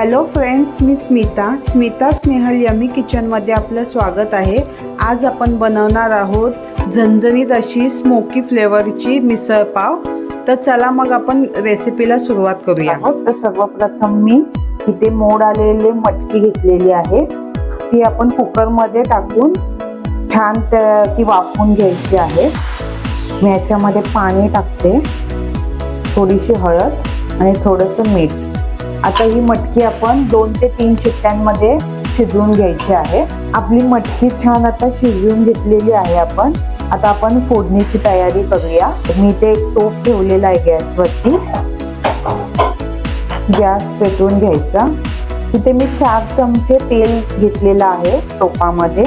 Hello friends मी Smita. Smita Snehal yummy किचनमध्ये आपलं स्वागत आहे. आज आपण बनवणार आहोत झणझणीत अशी स्मोकी फ्लेवरची मिसळ पाव. तर चला मग आपण रेसिपीला सुरुवात करूया. तर सर्वप्रथम मी इथे मोड आलेले मटकी घेतलेली आहे. ती आपण कुकरमध्ये टाकून छान त्या- ती वाफवून घ्यायची आहे. मी याच्यामध्ये पाणी टाकते. थोडीशी हळद आणि थोडंसं मीठ. आता ही मटकी आपण दोन ते तीन चिट्ट्यांमध्ये शिजवून घ्यायची आहे. आपली मटकी छान आता शिजवून घेतलेली आहे आपण. आता आपण फोडणीची तयारी करूया. मी ते एक टोप ठेवलेला आहे गॅसवरती. गॅस पेटवून घ्यायचा. तिथे मी चार चमचे तेल घेतलेलं आहे टोपामध्ये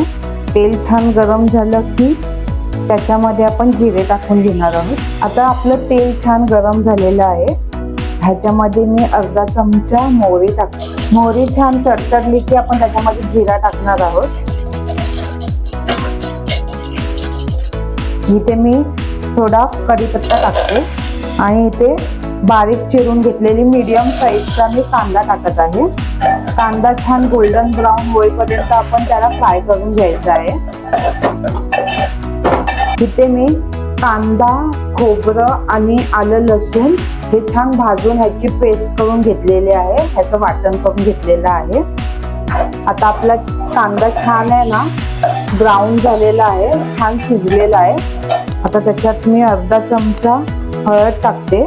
तेल छान गरम झालं की त्याच्यामध्ये आपण जिरे टाकून घेणार आहोत. आता आपलं तेल छान गरम झालेलं आहे. ह्याच्यामध्ये मी अर्धा चमचा मोहरी टाक मोहरी छान तडतडली की आपण त्याच्यामध्ये जिरा टाकणार आहोत. इथे मी थोडा कढीपत्ता टाकते आणि इथे बारीक चिरून घेतलेली मीडियम साईजचा मी कांदा टाकत आहे. कांदा छान गोल्डन ब्राऊन होईपर्यंत आपण त्याला फ्राय करून घ्यायचा आहे. इथे मी कांदा खोबरं आणि आलं लसूण हे छान भाजून ह्याची पेस्ट करून घेतलेली आहे. ह्याचं वाटण करून घेतलेलं आहे. आता आपला कांदा छान आहे ना ब्राऊन झालेला आहे छान शिजलेला आहे. आता त्याच्यात मी अर्धा चमचा हळद टाकते.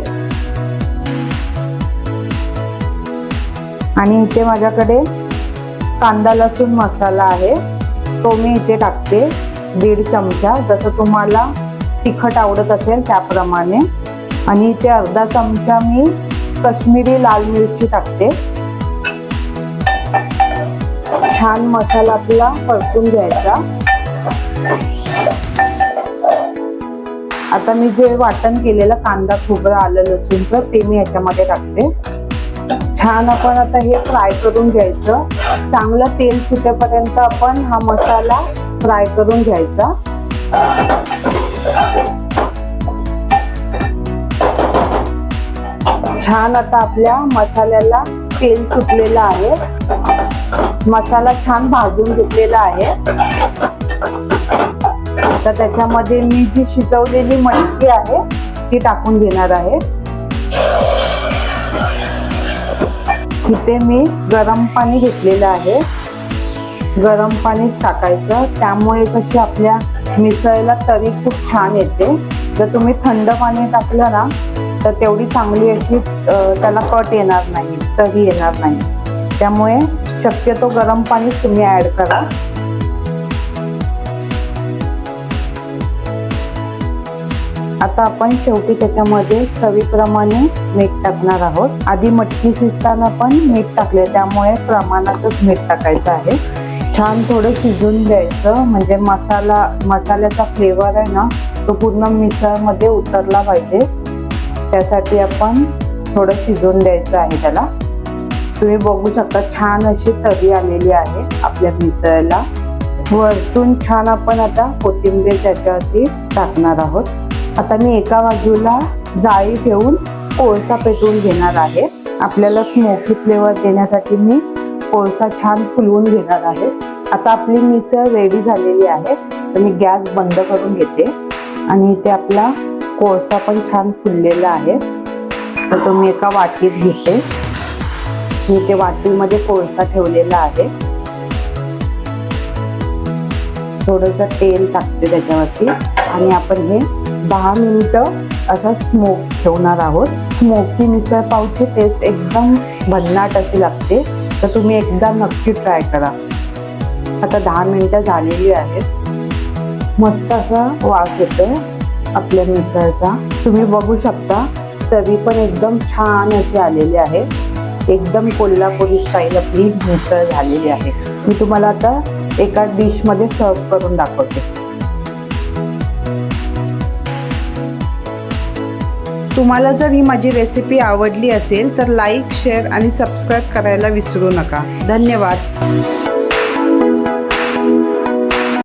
आणि इथे माझ्याकडे कांदा लसूण मसाला आहे. तो मी इथे टाकते दीड चमचा. जसं तुम्हाला तिखट आवडत असेल त्याप्रमाणे. आणि इथे अर्धा चमचा मी कश्मीरी लाल मिरची टाकते. छान मसाला आपला परतून घ्यायचा. आता मी जे वाटण केलेलं कांदा खोबरं आलं लसूणचं ते मी याच्यामध्ये टाकते. छान आपण आता हे फ्राय करून घ्यायचं. चांगलं तेल सुटेपर्यंत आपण हा मसाला फ्राय करून घ्यायचा. छान आता आपल्या मसाल्याला तेल सुटलेलं आहे. मसाला छान भाजून घेतलेला आहे. आता त्याच्यामध्ये मी जी शिजवलेली मटकी आहे ती टाकून घेणार आहे. इथे मी गरम पाणी घेतलेलं आहे. गरम पाणी टाकायचं. त्यामुळे कशी आपल्या मिसळीला तरी खूप छान येते. जर तुम्ही थंड पाणी टाकलं ना तर तेवढी चांगली अशी त्याला कट येणार नाही तरी येणार नाही. त्यामुळे शक्यतो गरम पाणी तुम्ही ऍड करा. आता आपण शेवटी त्याच्यामध्ये चवीप्रमाणे मीठ टाकणार आहोत. आधी मटकी शिजताना पण मीठ टाकले त्यामुळे प्रमाणातच मीठ टाकायचं आहे. छान थोडं शिजून द्यायचं म्हणजे मसाला मसाल्याचा फ्लेवर आहे ना तो पूर्ण मिसळमध्ये उतरला पाहिजे. त्यासाठी आपण थोडं शिजवून द्यायचं आहे त्याला. तुम्ही बघू शकता छान अशी तरी आलेली आहे आपल्या मिसळला. वरतून छान आपण आता कोथिंबीर त्याच्यावरती टाकणार आहोत. आता मी एका बाजूला जाळी ठेवून कोळसा पेटवून घेणार आहे. आपल्याला स्मोकी फ्लेवर देण्यासाठी मी कोळसा छान फुलवून घेणार आहे. आता आपली मिसळ रेडी झालेली आहे. तर मी गॅस बंद करून घेते. आणि इथे आपला कोळसा पण छान फुललेला आहे. तर तो मी एका वाटीत घेते. मी ते वाटीमध्ये कोळसा ठेवलेला आहे. थोडस तेल टाकते त्याच्यावरती. आणि आपण हे दहा मिनिटं असं स्मोक ठेवणार आहोत. स्मोकी मिसळ पावची टेस्ट एकदम भन्नाट अशी लागते. तर तुम्ही एकदा नक्की ट्राय करा. आता दहा मिनिटं झालेली आहेत. मस्त असा वास येतोय. आपल्या मिसळचा तुम्ही बघू शकता तरी पण एकदम छान अशी आलेली आहे. एकदम कोल्हापुरी स्टाईल आपली मिसळ झालेली आहे. मी तुम्हाला आता एका डिशमध्ये सर्व करून दाखवते. तुम्हाला जर ही माझी रेसिपी आवडली असेल तर लाईक शेअर आणि सबस्क्राईब करायला विसरू नका. धन्यवाद.